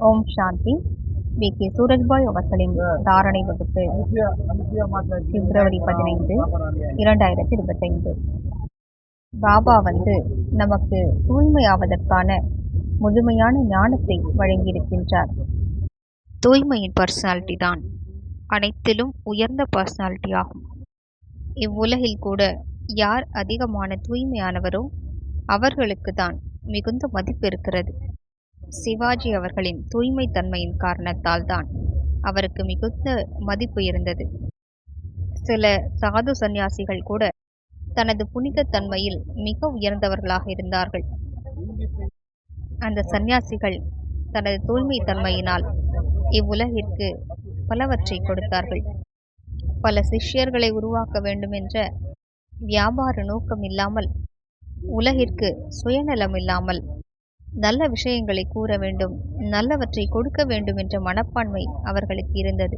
ஓம் சாந்தி. V K. Surajbhai அவர்களின் தாரணை வகுப்பு பிப்ரவரி பதினைந்து இரண்டாயிரத்தி இருபத்தைந்து. பாபா வந்து நமக்கு தூய்மையாவதற்கான முழுமையான ஞானத்தை வழங்கியிருக்கின்றார். தூய்மையின் பர்சனாலிட்டி தான் அனைத்திலும் உயர்ந்த பர்சனாலிட்டி ஆகும். இவ்வுலகில் கூட யார் அதிகமான தூய்மையானவரோ அவர்களுக்கு தான் மிகுந்த மதிப்பு இருக்கிறது. சிவாஜி அவர்களின் தூய்மை தன்மையின் காரணத்தால் தான் அவருக்கு மிகுந்த மதிப்பு இருந்தது. சில சாது சந்நியாசிகள் கூட தனது புனிதத்தன்மையில் மிக உயர்ந்தவர்களாக இருந்தார்கள். அந்த சந்நியாசிகள் தனது தூய்மை தன்மையினால் இவ்வுலகிற்கு பலவற்றை கொடுத்தார்கள். பல சிஷ்யர்களை உருவாக்க வேண்டும் என்ற வியாபார நோக்கம் இல்லாமல் உலகிற்கு சுயநலம் இல்லாமல் நல்ல விஷயங்களை கூற வேண்டும் நல்லவற்றை கொடுக்க வேண்டும் என்ற மனப்பான்மை அவர்களுக்கு இருந்தது.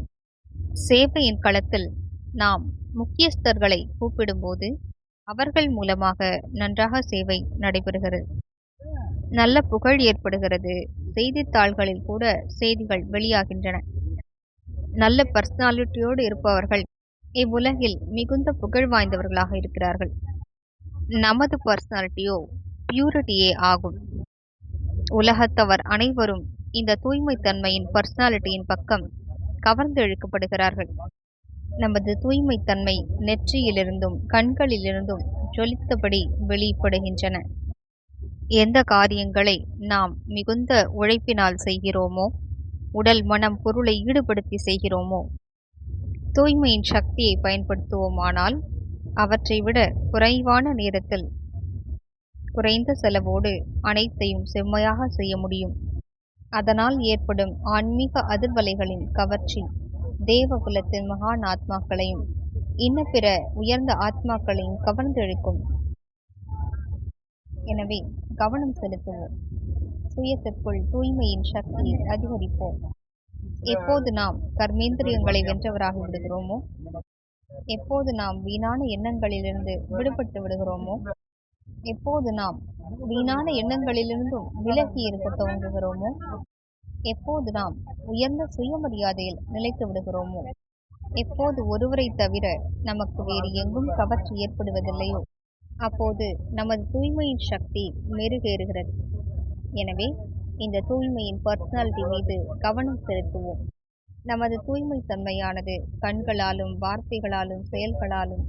சேவையின் களத்தில் நாம் முக்கியஸ்தர்களை கூப்பிடும்போது அவர்கள் மூலமாக நன்றாக சேவை நடைபெறுகிறது. நல்ல புகழ் ஏற்படுகிறது. செய்தித்தாள்களில் கூட செய்திகள் வெளியாகின்றன. நல்ல பர்சனாலிட்டியோடு இருப்பவர்கள் இவ்வுலகில் மிகுந்த புகழ் வாய்ந்தவர்களாக இருக்கிறார்கள். நமது பர்சனாலிட்டியோ பியூரிட்டியே ஆகும். உலகத்தவர் அனைவரும் இந்த தூய்மை தன்மையின் பர்சனாலிட்டியின் பக்கம் கவர்ந்து இழுக்கப்படுகிறார்கள். நமது தூய்மை தன்மை நெற்றியிலிருந்தும் கண்களிலிருந்தும் ஜொலித்தபடி வெளிப்படுகின்றன. எந்த காரியங்களை நாம் மிகுந்த உழைப்பினால் செய்கிறோமோ உடல் மனம் பொருளை ஈடுபடுத்தி செய்கிறோமோ தூய்மையின் சக்தியை பயன்படுத்துவோமானால் அவற்றை விட குறைவான நேரத்தில் குறைந்த செலவோடு அனைத்தையும் செம்மையாக செய்ய முடியும். அதனால் ஏற்படும் ஆன்மீக அதிர்வலைகளின் கவர்ச்சி தேவகுலத்தின் மகான் ஆத்மாக்களையும் இன்ன பிற உயர்ந்த ஆத்மாக்களையும் கவர்ந்தெழுக்கும் எனவே கவனம் செலுத்துவோம். சுயத்திற்குள் தூய்மையின் சக்தியை அதிகரிப்போம். எப்போது நாம் கர்மேந்திரியங்களை வென்றவராக விடுகிறோமோ எப்போது நாம் வீணான எண்ணங்களிலிருந்து விடுபட்டு விடுகிறோமோ எப்போது நாம் வீணான எண்ணங்களிலிருந்தும் விலகி இருக்க துவங்குகிறோமோ? எப்போது நாம் உயர்ந்த சுயமரியாதையில் நிலைத்து விடுகிறோமோ? எப்போது ஒருவரை தவிர நமக்கு வேறு எங்கும் கவர்ச்சி ஏற்படுவதில்லையோ? அப்போது நமது தூய்மையின் சக்தி மெருகேறுகிறது. எனவே இந்த தூய்மையின் பர்சனாலிட்டி மீது கவனம் செலுத்துவோம். நமது தூய்மை தன்மையானது கண்களாலும் வார்த்தைகளாலும் செயல்களாலும்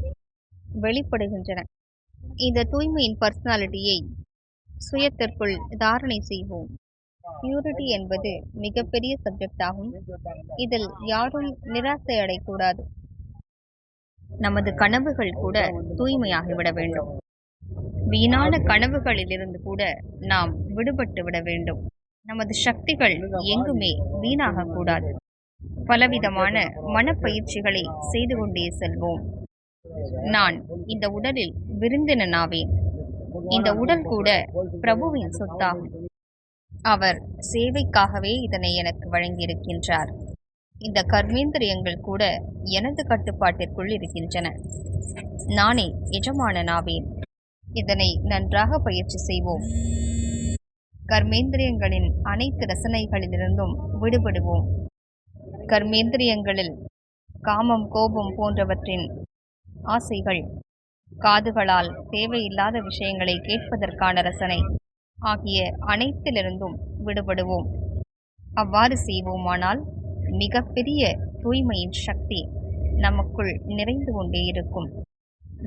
வெளிப்படுகின்றன. இந்த தூய்மையின் பர்சனாலிட்டியை சுயத்திற்குள் தாரணை செய்வோம். பியூரிட்டி என்பது மிகப்பெரிய சப்ஜெக்ட் ஆகும். இதில் யாரும் நிராசை அடையக்கூடாது. நமது கனவுகள் கூட தூய்மையாகிவிட வேண்டும். வீணான கனவுகளிலிருந்து கூட நாம் விடுபட்டு விட வேண்டும். நமது சக்திகள் எங்குமே வீணாகக்கூடாது. பலவிதமான மனப்பயிற்சிகளை செய்து கொண்டே செல்வோம். நான் இந்த உடலில் விருந்தினனாவேன் இந்த உடல் கூட பிரபுவின் சொத்தாகும் அவர் சேவைக்காகவே இதனை எனக்கு வழங்கியிருக்கின்றார். இந்த கர்மேந்திரியங்கள் கூட எனது கட்டுப்பாட்டிற்குள் இருக்கின்றன. நானே எஜமானனாவேன். இதனை நன்றாக பயிற்சி செய்வோம். கர்மேந்திரியங்களின் அனைத்து ரசனைகளிலிருந்தும் விடுபடுவோம். கர்மேந்திரியங்களில் காமம் கோபம் போன்றவற்றின் ஆசைகள். காதுகளால் தேவையில்லாத விஷயங்களை கேட்பதற்கான ரசனை. ஆகிய அனைத்திலிருந்தும் விடுபடுவோம். அவ்வாறு செய்வோமானால் மிகப்பெரிய தூய்மையின் சக்தி நமக்குள் நிறைந்து கொண்டே இருக்கும்.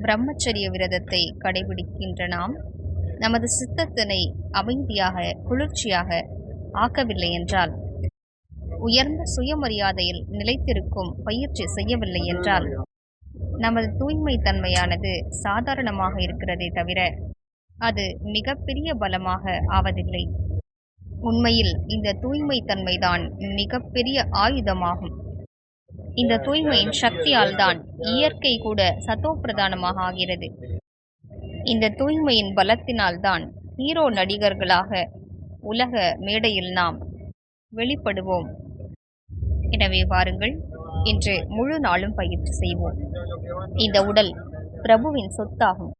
பிரம்மச்சரிய விரதத்தை கடைபிடிக்கின்ற நாம் நமது சித்தத்தினை அமைதியாக குளிர்ச்சியாக ஆக்கவில்லை என்றால் உயர்ந்த சுயமரியாதையில் நிலைத்திருக்கும் பயிற்சி செய்யவில்லை என்றால் நமது தூய்மை தன்மையானது சாதாரணமாக இருக்கிறதே தவிர அது மிகப்பெரிய பலமாக ஆவதில்லை. உண்மையில் இந்த தூய்மை தன்மைதான் மிகப்பெரிய ஆயுதமாகும். இந்த தூய்மையின் சக்தியால் தான் இயற்கை கூட சத்தோ பிரதானமாக ஆகிறது. இந்த தூய்மையின் பலத்தினால் தான் ஹீரோ நடிகர்களாக உலக மேடையில் நாம் வெளிப்படுவோம். எனவே வாருங்கள் இன்று முழு நாளும் பயிற்சி செய்வோம். இந்த உடல் பிரபுவின் சொத்தாகும்.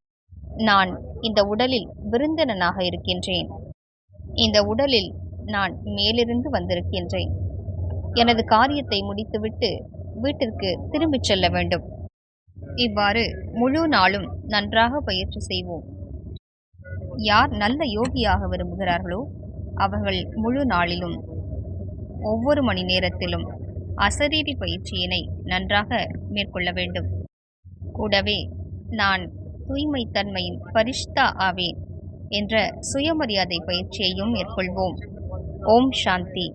நான் இந்த உடலில் விருந்தினனாக இருக்கின்றேன். இந்த உடலில் நான் மேலிருந்து வந்திருக்கின்றேன். எனது காரியத்தை முடித்துவிட்டு வீட்டிற்கு திரும்பிச் செல்ல வேண்டும். இவ்வாறு முழு நாளும் நன்றாக பயிற்சி செய்வோம். யார் நல்ல யோகியாக விரும்புகிறார்களோ அவர்கள் முழு நாளிலும் ஒவ்வொரு மணி நேரத்திலும் அசரீரி பயிற்சியினை நன்றாக மேற்கொள்ள வேண்டும். கூடவே நான் தூய்மைத்தன்மையின் பரிஷ்தா ஆவேன் என்ற சுயமரியாதை பயிற்சியையும் மேற்கொள்வோம். ஓம் சாந்தி.